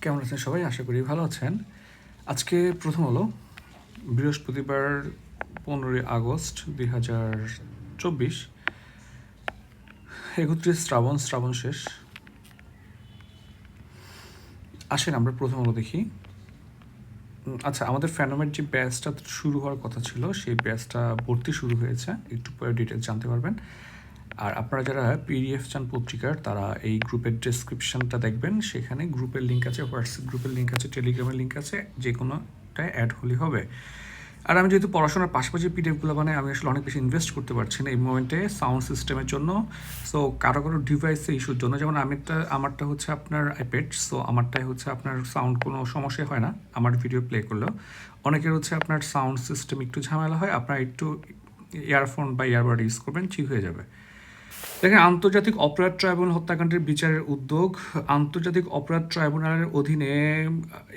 কেমন আছেন সবাই? আশা করি ভালো আছেন। আজকে প্রথম হলো বৃহস্পতিবার পনেরোই আগস্ট দুই হাজার চব্বিশ। একত্রিশ শ্রাবণ শ্রাবণ শেষ। আসেন আমরা প্রথম হলো দেখি। আচ্ছা আমাদের ফ্যানোমের যে ব্যাচটা শুরু হওয়ার কথা ছিল, সেই ব্যাচটা ভর্তি শুরু হয়েছে। একটু পরে ডিটেলস জানতে পারবেন। আর আপনারা যারা পিডিএফ চান পত্রিকার, তারা এই গ্রুপের ডেসক্রিপশনটা দেখবেন। সেখানে গ্রুপের লিঙ্ক আছে হোয়াটসঅ্যাপ গ্রুপের লিঙ্ক আছে টেলিগ্রামের লিঙ্ক আছে যে কোনোটায় অ্যাড হলে হবে। আর আমি যেহেতু পড়াশোনার পাশাপাশি পিডিএফগুলো মানে আমি আসলে অনেক বেশি ইনভেস্ট করতে পারছি না এই মোমেন্টে সাউন্ড সিস্টেমের জন্য। সো কারও কারও ডিভাইসের ইস্যুর জন্য, যেমন আমিরটা, আমারটা হচ্ছে আপনার আইপ্যাড সো আমারটাই হচ্ছে আপনার সাউন্ড কোনো সমস্যা হয় না, আমার ভিডিও প্লে করলেও। অনেকের হচ্ছে আপনার সাউন্ড সিস্টেম একটু ঝামেলা হয়, আপনার একটু ইয়ারফোন বা ইয়ারবাড ইউজ করবেন, ঠিক হয়ে যাবে। দেখেন, আন্তর্জাতিক অপরাধ ট্রাইব্যুনাল হত্যাকাণ্ডের বিচারের উদ্যোগ, আন্তর্জাতিক অপরাধ ট্রাইব্যুনালের অধীনে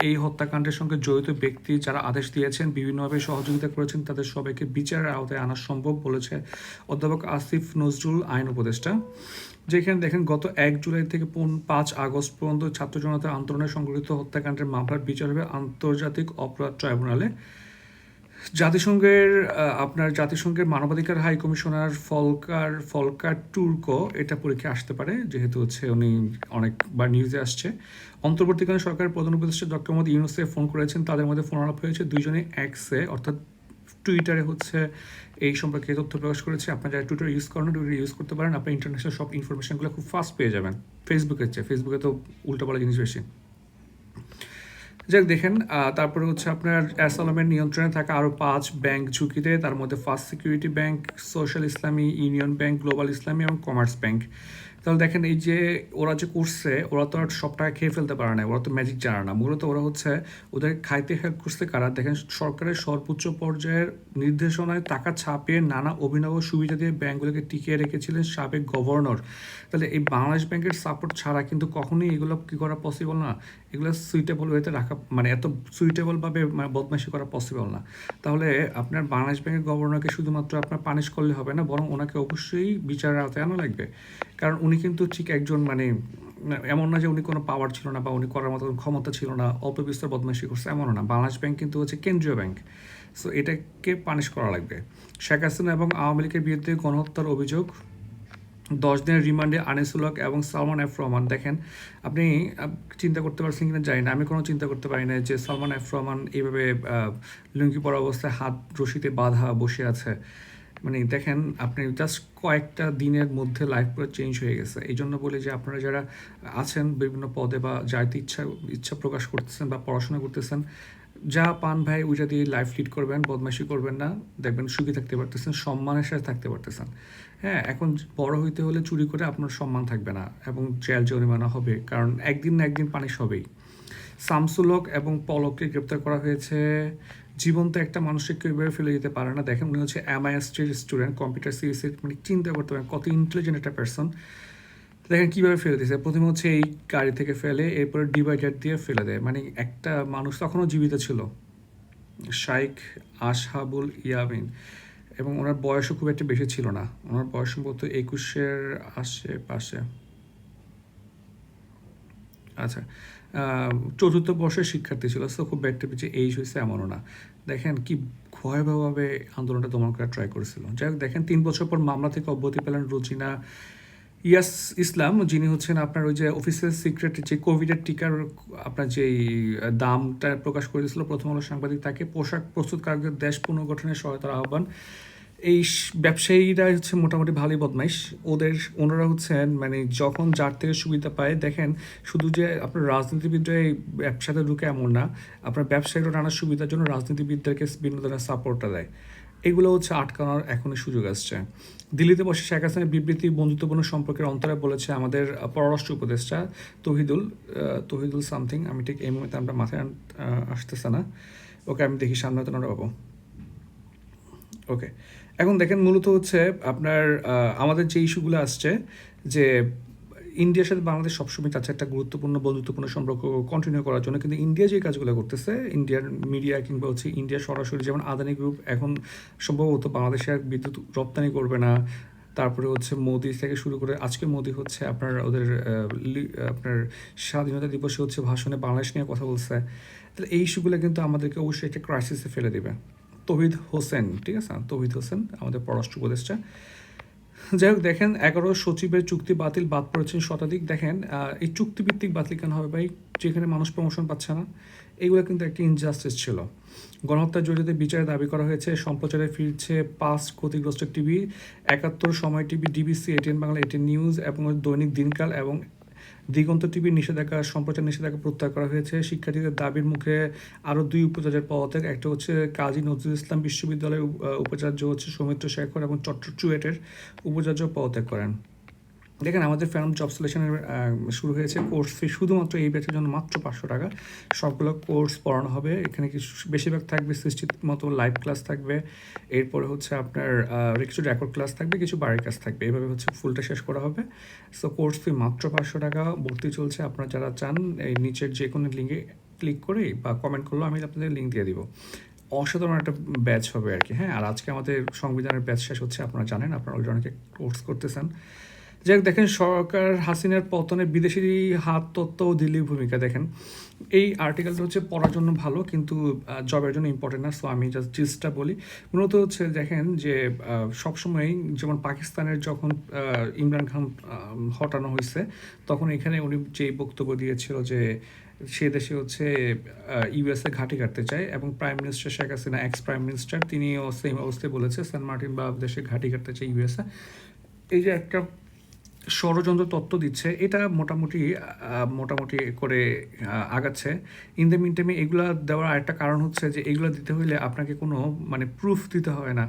এই হত্যাকাণ্ডের সঙ্গে জড়িত ব্যক্তি যারা আদেশ দিয়েছেন, বিভিন্নভাবে সহযোগিতা করেছেন, তাদের সবাইকে বিচারের আওতায় আনা সম্ভব বলেছে অধ্যাপক আসিফ নজরুল, আইন উপদেষ্টা। যেখানে দেখেন, গত এক জুলাই থেকে পন- পাঁচ আগস্ট পর্যন্ত ছাত্র জনতা আন্দোলনে সংঘটিত হত্যাকাণ্ডের মামলার বিচার হবে আন্তর্জাতিক অপরাধ ট্রাইব্যুনালে। জাতিসংঘের আপনার জাতিসংঘের মানবাধিকার high commissioner Volker Volker Turk এটা পরীক্ষায় আসতে পারে, যেহেতু হচ্ছে উনি অনেকবার নিউজে আসছে। অন্তর্বর্তীকালীন সরকারের প্রধান উপদেষ্টা ডক্টর মোহাম্মদ ইউনুসে ফোন করেছেন, তাদের মধ্যে ফোন আলাপ হয়েছে, দুইজনে এক্সে, অর্থাৎ টুইটারে হচ্ছে এই সম্পর্কে তথ্য প্রকাশ করেছে। আপনারা যারা টুইটার ইউজ করেন, টুইটার ইউজ করতে পারেন, আপনার ইন্টারন্যাশনাল সব ইনফরমেশনগুলো খুব ফাস্ট পেয়ে যাবেন। ফেসবুকের চেয়ে ফেসবুকে তো উল্টোপাল্টা জিনিস বেশি। যাক, দেখেন তারপরে হচ্ছে আপনার অ্যাসালামের নিয়ন্ত্রণে থাকা আরও পাঁচ ব্যাংক ঝুঁকিতে, তার মধ্যে first security bank, social Islami union bank, global Islami এবং কমার্স ব্যাংক। তাহলে দেখেন এই যে ওরা যে করছে, ওরা তো আর সব টাকা খেয়ে ফেলতে পারে না, ওরা তো ম্যাজিক জানে না। মূলত ওরা হচ্ছে ওদের খাইতে হেল্প করছে কারা? দেখেন সরকারের সর্বোচ্চ পর্যায়ের নির্দেশনায় টাকা ছাপিয়ে নানা অভিনব সুবিধা দিয়ে ব্যাঙ্কগুলোকে টিকিয়ে রেখেছিলেন সাবেক গভর্নর তাহলে এই বাংলাদেশ ব্যাংকের সাপোর্ট ছাড়া কিন্তু কখনোই এগুলো কী করা পসিবল না? এগুলো সুইটেবল ওয়েতে রাখা মানে এত সুইটেবলভাবে মানে বদমাইশি করা পসিবল না। তাহলে আপনার বাংলাদেশ ব্যাংকের গভর্নরকে শুধুমাত্র আপনার পানিশ করলে হবে না, বরং ওনাকে অবশ্যই বিচারের আওতায় আনা লাগবে। কারণ উনি কিন্তু ঠিক একজন মানে এমন না যে উনি কোনো পাওয়ার ছিল না বা উনি করার মতো ক্ষমতা ছিল না অল্প বিস্তর বদমাইশি করছে, এমনও না। বাংলাদেশ ব্যাংক কিন্তু হচ্ছে কেন্দ্রীয় ব্যাংক সো এটাকে পানিশ করা লাগবে। শেখ হাসিনা এবং আওয়ামী লীগের বিরুদ্ধে গণহত্যার অভিযোগ, দশ দিনের রিমান্ডে আনিসুল হক এবং সালমান এফ রহমান। দেখেন, আপনি চিন্তা করতে পারছেন কিনা জানি না। আমি কোনো চিন্তা করতে পারি না যে সালমান এফ রহমান এইভাবে লুঙ্গি পরা অবস্থায় হাত রশিতে বাঁধা বসে আছে। মানে দেখেন, আপনি জাস্ট কয়েকটা দিনের মধ্যে লাইফ পুরো চেঞ্জ হয়ে গেছে। এই জন্য বলি যে আপনারা যারা আছেন বিভিন্ন পদে বা যাইতে ইচ্ছা ইচ্ছা প্রকাশ করতেছেন বা পড়াশোনা করতেছেন, যা পান ভাই ওইটা দিয়ে লাইফ লিড করবেন, বদমাইশি করবেন না, দেখবেন সুখী থাকতে পারতেছেন, সম্মানের সাথে থাকতে পারতেছেন। হ্যাঁ এখন বড় হইতে হলে চুরি করে আপনার সম্মান থাকবে না এবং জেল জরিমানা হবে, কারণ একদিন না একদিন পানিশ হবেই। শামসুলক এবং পলককে গ্রেপ্তার করা হয়েছে জীবন্ত একটা মানুষকে কেউ এভাবে ফেলে দিতে পারে না। দেখেন, উনি হচ্ছে এম এমআইএসটির স্টুডেন্ট কম্পিউটার সিরিজের মানে চিন্তা করতে পারেন, কত ইন্টেলিজেন্ট একটা পার্সন দেখেন, কীভাবে ফেলে দিয়েছে? প্রথমে হচ্ছে এই গাড়ি থেকে ফেলে, এরপরে ডিভাইডার দিয়ে ফেলে দেয়। মানে একটা মানুষ তখনও জীবিত ছিল। শাইখ আশহাবুল ইয়ামিন। এবং ওনার বয়সও খুব একটা বেশি ছিল না। ওনার বয়স সম্ভবত একুশের আশেপাশে। আচ্ছা চতুর্থ বর্ষের শিক্ষার্থী ছিল সো খুব একটা পিছিয়ে এইজ হয়েছে এমনও না। দেখেন কি ভয়াবহভাবে আন্দোলনটা দমন করার ট্রাই করেছিল। যাই হোক, দেখেন তিন বছর পর মামলা থেকে অব্যাহতি পেলেন রোজিনা ইয়াস ইসলাম, যিনি হচ্ছেন আপনার ওই যে অফিসের সিক্রেট যে কোভিডের টিকার আপনার যেই দামটা প্রকাশ করে দিয়েছিল প্রথম আলো সাংবাদিক, তাকে পোশাক প্রস্তুতকারকদের দেশ পুনর্গঠনের সহায়তার আহ্বান এই ব্যবসায়ীরা হচ্ছে মোটামুটি ভালোই বদমাইশ। ওদের ওনারা হচ্ছেন মানে যখন যার থেকে সুবিধা পায়, দেখেন শুধু যে আপনার রাজনীতিবিদরা এই ব্যবসাতে ঢুকে এমন না, আপনার ব্যবসায়ীরা নানা সুবিধার জন্য রাজনীতিবিদদেরকে বিভিন্ন ধরনের সাপোর্টটা দেয়। এগুলো হচ্ছে আটকানোর এখনই সুযোগ আসছে। দিল্লিতে বসে শেখ হাসিনার বিবৃতি বন্ধুত্বপূর্ণ সম্পর্কের অন্তরে বলেছে আমাদের পররাষ্ট্র উপদেষ্টা তহিদুল তহিদুল সামথিং। আমি ঠিক এই মুহূর্তে আমরা মাথায় আসতেছে না। ওকে, আমি দেখি সামনে তো পাবো। ওকে। এখন দেখেন মূলত হচ্ছে আপনার আমাদের যে ইস্যুগুলো আসছে যে ইন্ডিয়ার সাথে বাংলাদেশ সবসময় চাচ্ছে একটা গুরুত্বপূর্ণ, বন্ধুত্বপূর্ণ সম্পর্ক কন্টিনিউ করার জন্য কিন্তু ইন্ডিয়া যে কাজগুলো করতেছে, ইন্ডিয়ার মিডিয়া কিংবা হচ্ছে ইন্ডিয়া সরাসরি যেমন আদানি গ্রুপ এখন সম্ভবত বাংলাদেশে বিদ্যুৎ রপ্তানি করবে না। তারপরে হচ্ছে মোদি থেকে শুরু করে, আজকে মোদি হচ্ছে আপনার ওদের আপনার স্বাধীনতা দিবসে হচ্ছে ভাষণে বাংলাদেশ নিয়ে কথা বলছে। তাহলে এই ইস্যুগুলো কিন্তু আমাদেরকে অবশ্যই একটা ক্রাইসিসে ফেলে দিবে। তহিদ হোসেন, ঠিক আছে? তহিদ হোসেন, আমাদের পররাষ্ট্র উপদেষ্টা। যাই হোক, দেখেন, এগারো সচিবের চুক্তি বাতিল বাদ পড়েছেন শতাধিক। দেখেন এই চুক্তিভিত্তিক বাতিল কেন হবে ভাই? যেখানে মানুষ প্রমোশন পাচ্ছে না। এইগুলো কিন্তু একটা ইনজাস্টিস ছিল। গণহত্যার জড়িত বিচারে দাবি করা হয়েছে, সম্প্রচারে ফিরছে পাঁচ ক্ষতিগ্রস্ত TV, Ekattor Somoy TV, DBC, ATN Bangla, ATN news এবং দৈনিক দিনকাল এবং দিগন্ত টিভির নিষেধাজ্ঞা, সম্প্রচার নিষেধাজ্ঞা প্রত্যাহার করা হয়েছে। শিক্ষার্থীদের দাবির মুখে আরও দুই উপাচার্যের পদত্যাগ একটা হচ্ছে কাজী নজরুল ইসলাম বিশ্ববিদ্যালয়ের উপাচার্য হচ্ছে সৌমিত্র শেখর এবং চট্ট চুয়েটের উপাচার্য পদত্যাগ করেন। দেখেন, আমাদের ফ্যান জব সিলেকশনের শুরু হয়েছে কোর্স ফি শুধুমাত্র এই ব্যাচের জন্য মাত্র পাঁচশো টাকা। সবগুলো কোর্স পড়ানো হবে। এখানে কিছু, বেশিরভাগ থাকবে সৃষ্টির মতো লাইভ ক্লাস থাকবে। এরপরে হচ্ছে আপনার কিছু রেকর্ড ক্লাস থাকবে, কিছু বাড়ির ক্লাস থাকবে। এভাবে হচ্ছে ফুলটা শেষ করা হবে। সো কোর্স ফি মাত্র পাঁচশো টাকা। ভর্তি চলছে আপনারা যারা চান, এই নিচের যে কোনো লিঙ্কে ক্লিক করে বা কমেন্ট করলেও আমি আপনাদের লিঙ্ক দিয়ে দিব। অসাধারণ একটা ব্যাচ হবে আর কি হ্যাঁ? আর আজকে আমাদের সংবিধানের ব্যাচ শেষ হচ্ছে, আপনারা জানেন, আপনারা অলরেডি অনেকে কোর্স করতেছেন। যাই দেখেন সরকার হাসিনার পতনে বিদেশি হাত তত্ত্ব ও দিল্লির ভূমিকা দেখেন। এই আর্টিকেলটা হচ্ছে পড়ার জন্য ভালো কিন্তু জবের জন্য ইম্পর্টেন্ট না সো আমি জাস্ট জিসটা বলি। মূলত হচ্ছে দেখেন যে আহ, সবসময়ই যেমন পাকিস্তানের যখন ইমরান খান হটানো হয়েছে তখন এখানে উনি যে বক্তব্য দিয়েছিল যে সে দেশে হচ্ছে ইউএসএ ঘাঁটি কাটতে চায় এবং prime minister Sheikh Hasina ex prime minister তিনিও সেম অবস্থায় বলেছে সেন্ট মার্টিন বা দেশে ঘাঁটি কাটতে চায় ইউএসএ এই যে একটা ষড়যন্ত্র তত্ত্ব দিচ্ছে, এটা মোটামুটি মোটামুটি করে আগাচ্ছে। ইন দ্য মিন টাইমে এগুলো দেওয়ার আরেকটা কারণ হচ্ছে যে, এগুলো দিতে হলে আপনাকে কোনো মানে প্রুফ দিতে হয় না।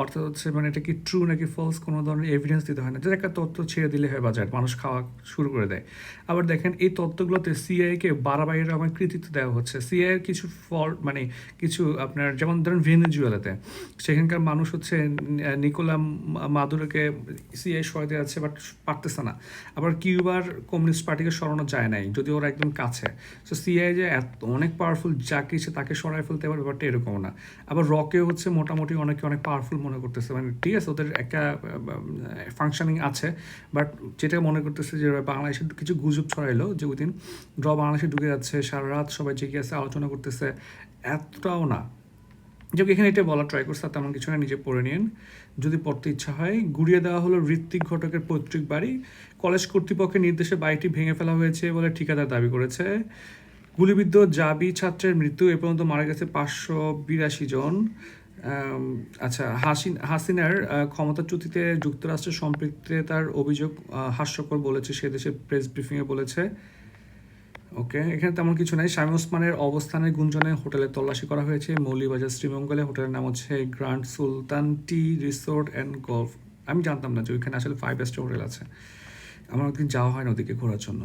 অর্থাৎ হচ্ছে মানে এটা কি ট্রু নাকি ফলস কোনো ধরনের এভিডেন্স দিতে হয় না। যে একটা তথ্য ছেড়ে দিলে হয় বাজার, মানুষ খাওয়া শুরু করে দেয়। আবার দেখেন, এই তত্ত্বগুলোতে সিআইকে বাড়াবাড়ির আমার কৃতিত্ব দেওয়া হচ্ছে। সিআইয়ের কিছু ফল মানে কিছু আপনার, যেমন ধরেন ভেনেজুয়েলাতে, সেখানকার মানুষ হচ্ছে নিকোলা মাদুরোকে সিআই সহায়তা আছে বাট পারতেছে না। আবার কিউবার কমিউনিস্ট পার্টিকে সরানো যায় নাই যদি ওরা একদম কাছে। সো সিআই যে এত, অনেক পাওয়ারফুল যা কিছু তাকে সরাই ফেলতে পারে, ব্যাপারটা এরকম না। আবার রকে হচ্ছে মোটামুটি অনেকে অনেক পাওয়ারফুল মনে করতেছে। মানে ঠিক আছে, ওদের একটা ফাংশনিং আছে বাট যেটা মনে করতেছে যে, বাংলাদেশে কিছু গুজব ছড়াইলো যে, ওই দিন র বাংলাদেশে ঢুকে যাচ্ছে, সারা রাত সবাই জেগে আছে, আলোচনা করতেছে, এতটাও না। যে এখানে এটা বলা ট্রাই করছে তেমন কিছু না, নিজে পড়ে নিন। যদি পড়তে ইচ্ছা হয়, গুড়িয়ে দেওয়া হলো ঋত্বিক ঘটকের পৈতৃক বাড়ি। কলেজ কর্তৃপক্ষের নির্দেশে বাড়িটি ভেঙে ফেলা হয়েছে বলে ঠিকাদার দাবি করেছে। গুলিবিদ্ধ জাবি ছাত্রের মৃত্যু, এ পর্যন্ত মারা গেছে পাঁচশো বিরাশি জন। আচ্ছা হাসিন হাসিনার ক্ষমতাচ্যুতিতে যুক্তরাষ্ট্রের সম্পৃক্ততার অভিযোগ হাস্যকর বলেছে, সে দেশে প্রেস ব্রিফিংয়ে বলেছে। ওকে, এখানে তেমন কিছু নাই। শামী ওসমানের অবস্থানের গুঞ্জনে হোটেলে তল্লাশি করা হয়েছে। মৌলিবাজার শ্রীমঙ্গলে হোটেলের নাম হচ্ছে grand Sultan tea resort and golf. আমি জানতাম না যে ওইখানে আসলে ফাইভ স্টার হোটেল আছে। আমার একদিন যাওয়া হয় না ওদিকে ঘোরার জন্য।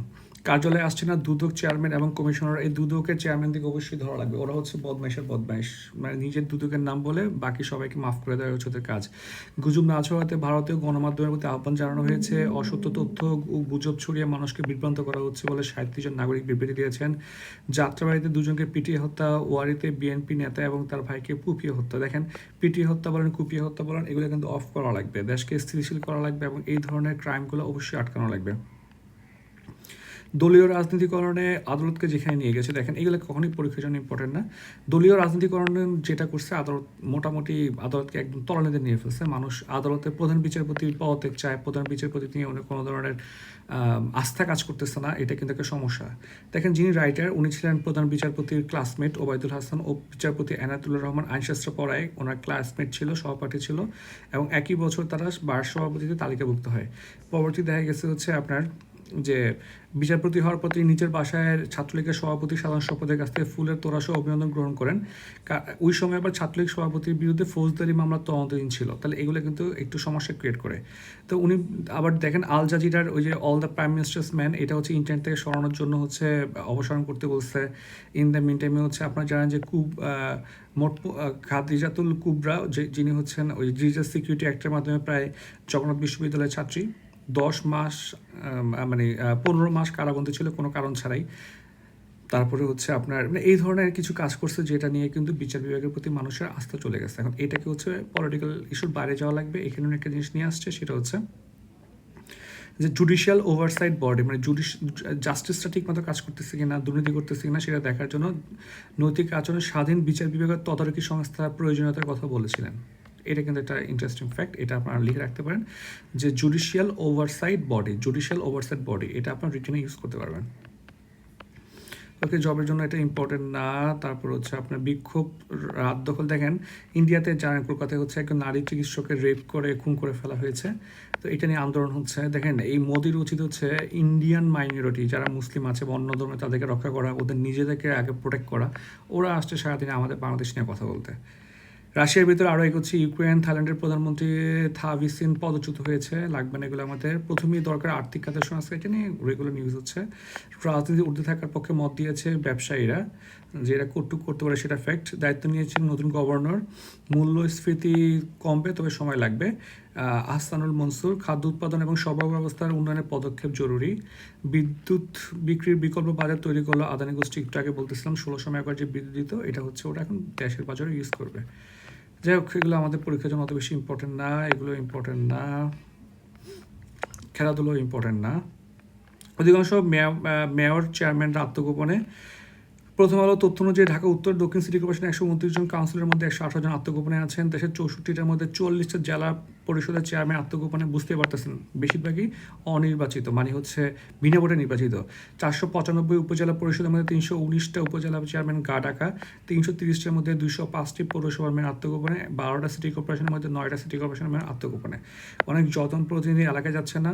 কার্যালয়ে আসছে না দুদক চেয়ারম্যান এবং কমিশনার এই দুদকের চেয়ারম্যান দিকে অবশ্যই ধরা লাগবে। ওরা হচ্ছে বদমাইশের বদমাইশ। মানে নিজের দুদকের নাম বলে বাকি সবাইকে মাফ করে দেওয়া হচ্ছে ওদের কাজ। গুজব না ছড়াতে ভারতীয় গণমাধ্যমের প্রতি আহ্বান জানানো হয়েছে। অসত্য তথ্য ও গুজব ছড়িয়ে মানুষকে বিভ্রান্ত করা হচ্ছে বলে সাঁত্রিশ জন নাগরিক বিবৃতি দিয়েছেন। যাত্রাবাড়িতে দুজনকে পিটিয়ে হত্যা, ওয়ারিতে বিএনপি নেতা এবং তার ভাইকে কুপিয়ে হত্যা। দেখেন, পিটিয়ে হত্যা বলেন, কুপিয়ে হত্যা বলেন, এগুলো কিন্তু অফ করা লাগবে। দেশকে স্থিতিশীল করা লাগবে এবং এই ধরনের ক্রাইমগুলো অবশ্যই আটকানো লাগবে। দলীয় রাজনীতিকরণে আদালতকে যেখানে নিয়ে গেছে, দেখেন, এগুলো কখনোই পরীক্ষার জন্য ইম্পর্টেন্ট না। দলীয় রাজনীতিকরণে যেটা করছে, আদালত মোটামুটি আদালতকে একদম তলানিতে নিয়ে ফেলছে। মানুষ আদালতে প্রধান বিচারপতি পদত্যাগ চায়, প্রধান বিচারপতি নিয়ে অনেক কোনো ধরনের আস্থা কাজ করতেছে না, এটা কিন্তু একটা সমস্যা। দেখেন, যিনি রাইটার উনি ছিলেন প্রধান বিচারপতির ক্লাসমেট ওবায়দুল হাসান ও বিচারপতি এনাতুল্লাহ রহমান। আইনশাস্ত্র পড়ায় ওনার ক্লাসমেট ছিল, সহপাঠী ছিল এবং একই বছর তারা বার সভাপতিতে তালিকাভুক্ত হয়। পরবর্তী দেখা গেছে হচ্ছে আপনার যে বিচারপতি হওয়ার পর তিনি নিজের বাসায় ছাত্রলীগের সভাপতি, সাধারণ সম্পাদকের কাছ থেকে ফুলের তোরাসহ অভিনন্দন গ্রহণ করেন। ওই সময় আবার ছাত্রলীগ সভাপতির বিরুদ্ধে ফৌজদারি মামলা তদন্তাধীন ছিল। তাহলে এগুলো কিন্তু একটু সমস্যা ক্রিয়েট করে। তো উনি আবার দেখেন আল জাজিরার ওই যে all the prime minister's man এটা হচ্ছে ইন্টারনেট থেকে সরানোর জন্য হচ্ছে অবসান করতে বলছে। ইন দ্য মিন টাইমে হচ্ছে আপনারা জানেন যে কুব মোট খাদিজাতুল কুবরা, যে, যিনি হচ্ছেন ওই রিজার্ভ সিকিউরিটি অ্যাক্টের মাধ্যমে প্রায় জগন্নাথ বিশ্ববিদ্যালয়ের ছাত্রী। দশ মাস মানে পনেরো মাস কারাবন্দী ছিল, কোনো কারণ ছাড়াই। তারপরে হচ্ছে আপনার মানে এই ধরনের কিছু কাজ করছে, যেটা নিয়ে কিন্তু বিচার বিভাগের প্রতি মানুষের আস্থা চলে গেছে। এখন এটাকে হচ্ছে পলিটিক্যাল ইস্যুর বাইরে যাওয়া লাগবে? এখানে একটা জিনিস নিয়ে আসছে, সেটা হচ্ছে যে জুডিশিয়াল ওভারসাইট বডি মানে জুডিশ জাস্টিসটা ঠিকমতো কাজ করতেছে কিনা, দুর্নীতি করতেছে কিনা, সেটা দেখার জন্য নৈতিক আচরণের স্বাধীন বিচার বিভাগের তদারকি সংস্থার প্রয়োজনীয়তার কথা বলেছিলেন। এটা কিন্তু একটা ইন্টারেস্টিং ফ্যাক্ট এটা আপনারা লিখে রাখতে পারেন, যে judicial oversight body judicial oversight body এটা আপনার রিটেনে ইউজ করতে পারবেন। ওকে জবের জন্য এটা ইম্পর্টেন্ট না, তারপর হচ্ছে আপনার বিক্ষোভ, রাত দখল, দেখেন ইন্ডিয়াতে জানেন, কলকাতায় হচ্ছে একজন নারী চিকিৎসককে রেপ করে, খুন করে ফেলা হয়েছে। তো এটা নিয়ে আন্দোলন হচ্ছে, দেখেন, এই মোদির উচিত হচ্ছে ইন্ডিয়ান মাইনরিটি যারা মুসলিম আছে বা অন্য ধর্মে তাদেরকে রক্ষা করা, ওদের নিজেদেরকে আগে প্রোটেক্ট করা, ওরা আসছে সারাদিনে আমাদের বাংলাদেশ নিয়ে কথা বলতে। রাশিয়ার ভিতরে আরও এগোচ্ছে ইউক্রেন থাইল্যান্ডের প্রধানমন্ত্রী থাভিসিন পদচ্যুত হয়েছে লাগবে না এগুলো আমাদের। প্রথমেই দরকার আর্থিক খাতের সংস্কার এটা নিয়ে রেগুলার নিউজ হচ্ছে। রাজনীতি উর্ধে থাকার পক্ষে মত দিয়েছে ব্যবসায়ীরা যে এরা কটুক করতে পারে সেটা ফ্যাক্ট দায়িত্ব নিয়েছেন নতুন গভর্নর মূল্যস্ফীতি কমবে তবে সময় লাগবে। আহ, আহসানুল মনসুর খাদ্য উৎপাদন এবং সরবরাহ ব্যবস্থার উন্নয়নের পদক্ষেপ জরুরি। বিদ্যুৎ বিক্রির বিকল্প বাজার তৈরি করল আদানি গোষ্ঠী একটু আগে বলতেছিলাম ষোলোশো মেগার যে বিদ্যুৎ দিত এটা হচ্ছে ওটা এখন দেশের বাজারে ইউজ করবে। যাই হোক, এগুলো আমাদের পরীক্ষার জন্য অত বেশি ইম্পর্টেন্ট না, এগুলো ইম্পর্টেন্ট না খেলাধুলো ইম্পর্টেন্ট না। অধিকাংশ মেয়র চেয়ারম্যানরা আত্মগোপনে প্রথম আলো তথ্য অনুযায়ী ঢাকা, উত্তর, দক্ষিণ সিটি কর্পোরেশনে একশো উনত্রিশ জন কাউন্সিলের মধ্যে একশো আঠারো জন আত্মগোপনে আছেন। দেশের চৌষট্টিটার মধ্যে চল্লিশটা জেলা পরিষদের চেয়ারম্যান আত্মগোপনে বুঝতে পারতেছেন। বেশিরভাগই অনির্বাচিত মানে হচ্ছে বিনা ভোটে নির্বাচিত। চারশো পঁচানব্বই উপজেলা পরিষদের মধ্যে তিনশো উনিশটা উপজেলা চেয়ারম্যান গা ডাকা তিনশো তিরিশটার মধ্যে দুইশো পাঁচটি পৌরসভার মেয়র আত্মগোপনে, বারোটা সিটি কর্পোরেশনের মধ্যে নয়টা সিটি কর্পোরেশনের মেয়র আত্মগোপনে। অনেক যতন প্রতিনিধি এলাকায় যাচ্ছে না।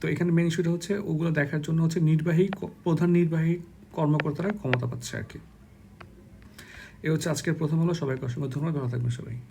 তো এখানে মেন ইস্যুটা হচ্ছে ওগুলো দেখার জন্য হচ্ছে নির্বাহী প্রধান নির্বাহী কর্মকর্তারা ক্ষমতা পাচ্ছে আর কি। এ হচ্ছে আজকের প্রথম হলো সবাইকে অসংখ্য ধন্যবাদ। ভালো থাকবেন সবাই।